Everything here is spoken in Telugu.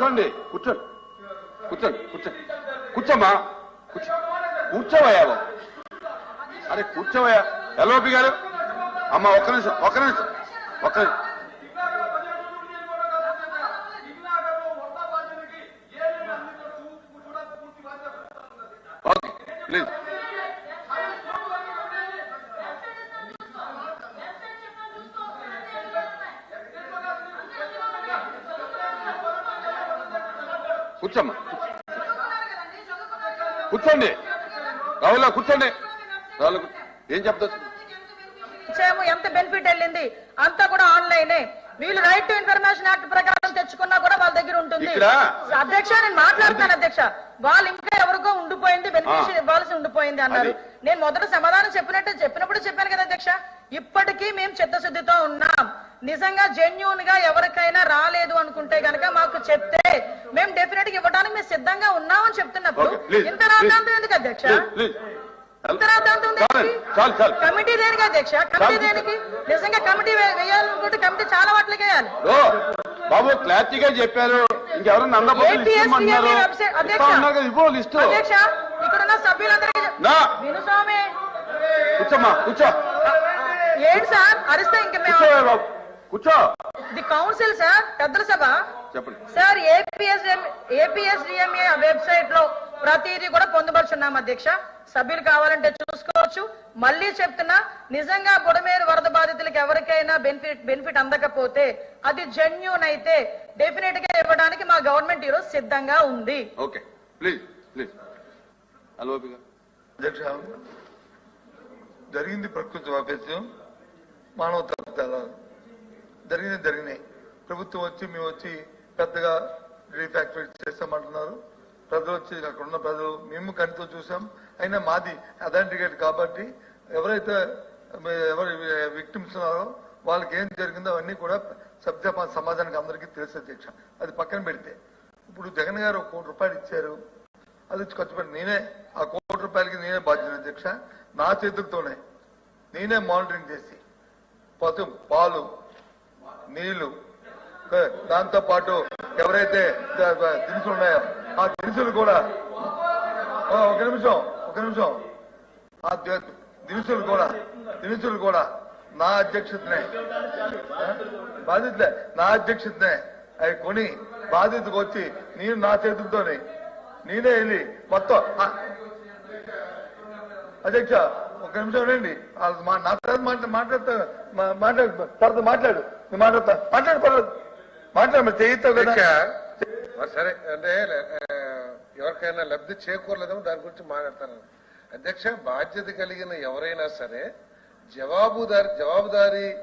కూర్చోండి. కూర్చోండి కూర్చోండి కూర్చోండి కూర్చోమ్మా కూర్చో. కూర్చోవయ్యా బాబు. అరే కూర్చోవయ్యా. ఎల్ఓపి గారు. అమ్మ ఒక్క నిమిషం ఒక్క నిమిషం ఒక్క నిమిషం. Okay please. కూర్చోమ్మా. కూర్చోండి. రావులా కూర్చోండి. రావులా. ఏం చెప్తా ఎంత బెనిఫిట్ వెళ్ళింది? అంతా కూడా ఆన్లైనే వీళ్ళు రైట్ టు ఇన్ఫర్మేషన్ యాక్ట్ ప్రకారం తెచ్చుకున్నా కూడా వాళ్ళ దగ్గర ఉంటుంది? అధ్యక్ష నేను మాట్లాడుతాను అధ్యక్ష. వాళ్ళు ఇంకా ఎవరికో ఉండిపోయింది బెనిఫిషియర్. ఇవ్వాల్సి ఉండిపోయింది అన్నారు. నేను మొదట సమాధానం చెప్పినట్టు చెప్పినప్పుడు చెప్పాను కదా అధ్యక్ష. ఇప్పటికీ మేము చిత్తశుద్ధితో ఉన్నాం. నిజంగా జెన్యున్గా ఎవరికైనా రాలేదు అనుకుంటే గనక మాకు చెప్తే మేము డెఫినెట్గా ఇవ్వడానికి మేము సిద్ధంగా ఉన్నామని చెప్తున్నప్పుడు ఇంత రాద్దాంతం ఎందుకు అధ్యక్ష? ఇంత రాద్దాంతం కమిటీ దేనికి అధ్యక్ష? కమిటీ. దేనికి? నిజంగా కమిటీ వేయాలనుకుంటే కమిటీ చాలా వాటికి వేయాలి. బాబు క్లారిటీగా చెప్పారు. ఇంకెవరన్నా అధ్యక్ష. ఇస్తా ఉన్నారు కదా ఇవ్వు లిస్ట్. అధ్యక్ష ఇక్కడ ఉన్న సభ్యులందరికీ చెప్- నా. విను స్వామి కూర్చోమ్మా కూర్చో. ఏంటి సార్? అరిస్తే ఇంక మేము కూర్చో. ది కౌన్సిల్ సార్ పెద్దల సభ. చెప్పండి. సార్ ఏపీఎస్ ఏపీఎస్డిఎంఏ వెబ్సైట్లో ప్రతిదీ కూడా పొందుపరుచున్నాం అధ్యక్ష. సభ్యులు కావాలంటే చూసుకోవచ్చు. మళ్ళీ చెప్తున్నా నిజంగా బుడమేరు వరద బాధితులకు ఎవరికైనా బెనిఫిట్ బెనిఫిట్ అందకపోతే అది జెన్యూన్ అయితే డెఫినెట్గా ఇవ్వడానికి మా గవర్నమెంట్ ఈరోజు సిద్ధంగా ఉంది. ఓకే. Please please. అధ్యక్ష జరిగింది ప్రకృతి వైపరీత్యం మానవ తప్పిదాలు జరిగిన జరిగినాయి. ప్రభుత్వం వచ్చి మేము వచ్చి పెద్దగా రీఫ్యాక్టరీ చేస్తామంటున్నారు. ప్రజలు వచ్చి అక్కడ ఉన్న ప్రజలు మేము కంటితో చూసాం. అయినా మాది అథెంటికేట్ కాబట్టి ఎవరైతే ఎవరు విక్టిమ్స్ ఉన్నారో వాళ్ళకి ఏం జరిగిందో అవన్నీ కూడా సభ్య సమాజానికి అందరికీ తెలిసే అధ్యక్ష. అది పక్కన పెడితే. ఇప్పుడు జగన్ గారు ఒక కోటి రూపాయలు ఇచ్చారు. అది ఖర్చు పెట్టి నేనే ఆ కోటి రూపాయలకి నేనే బాధ్యత అధ్యక్ష. నా చేతులతోనే నేనే మానిటరింగ్ చేసి పతు పాలు నీళ్ళు. దాంతో పాటు ఎవరైతే దినుసులు ఉన్నాయో ఆ దినుసులు కూడా ఒక నిమిషం ఒక నిమిషం. ఆ దినుసులు కూడా దినుసులు కూడా నా అధ్యక్షతనే. బాధితులే నా అధ్యక్షతనే. అవి కొని బాధ్యతకు వచ్చి నేను నా చేతులతోనే నేనే వెళ్ళి మొత్తం ఆ, అధ్యక్ష ఒక నిమిషం రండి వాళ్ళు మా- నా తర్వాత మాట్లా మాట్లాడతా మాట్లాడు తర్వాత మాట్లాడు. నువ్వు మాట్లాడతా. మాట్లాడు పర్లేదు. మాట్లాడు చేయిస్తావు కదా. సరే అంటే ఎవరికైనా లబ్ధి చేకూరలేదేమో దాని గురించి మాట్లాడతాను. అధ్యక్ష బాధ్యత కలిగిన ఎవరైనా సరే జవాబుదారి జవాబుదారీ